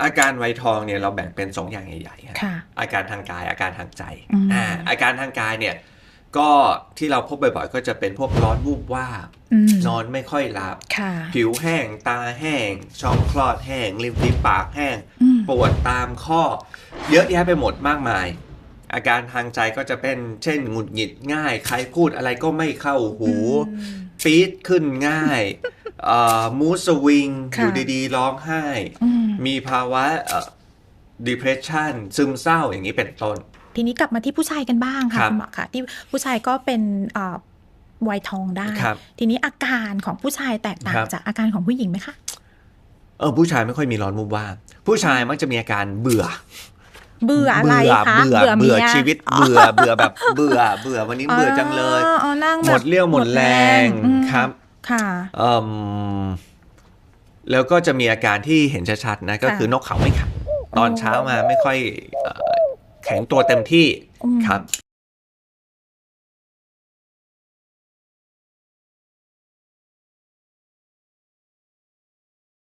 อาการไวยทองเนี่ยเราแบ่งเป็น 2 อย่างใหญ่ๆครับค่ะอาการทางกายอาการทางใจอืมอ่าอาการทางกายเนี่ยก็ที่เราพบบ่อยๆก็จะเป็นพวกร้อนวูบวาบอืมนอนไม่ค่อยหลับค่ะผิวแห้งตาแห้ง ช่องคลอดแห้งริมฝีปากแห้งอืมปวดตามข้อ เยอะแยะไปหมดมากมาย อาการทางใจก็จะเป็นเช่นหงุดหงิดง่าย ใครพูดอะไรก็ไม่เข้าหูปี๊ดขึ้นง่ายเอ่อมูสวิงค่ะอยู่ดีๆ ร้องไห้อื มมีภาวะเอ่อ depression ซึมเศร้าอย่างนี้เป็นต้น ทีนี้กลับมาที่ผู้ชายกันบ้างครัค่ะบคุณหมอค่ะ ที่ผู้ชายก็เป็นเอ่อวัยทองได้ครับทีนี้อาการของผู้ชายแตกต่างครับจากอาการของผู้หญิงไหมคะเออผู้ชายไม่ค่อยมีร้อนมุบว่าบผู้ชายมักจะมีอาการเบื่อ เบื่ออะไรคะเบื่อเบื่อมียชีวิตเบื่อเบื่อแบบเบื่อเบื่อวันนี้เบื่อจังเลยอ๋อนั่งหแบมบดเรี่ยวหมดแรงอืมครับ ค่ะเอ่ม แล้วก็จะมีอาการที่เห็นชัดๆนะก็คือนกเขาไม่ขันตอนเช้ามาไม่ค่อยเอ่อแข็งตัวเต็มที่อืมครับ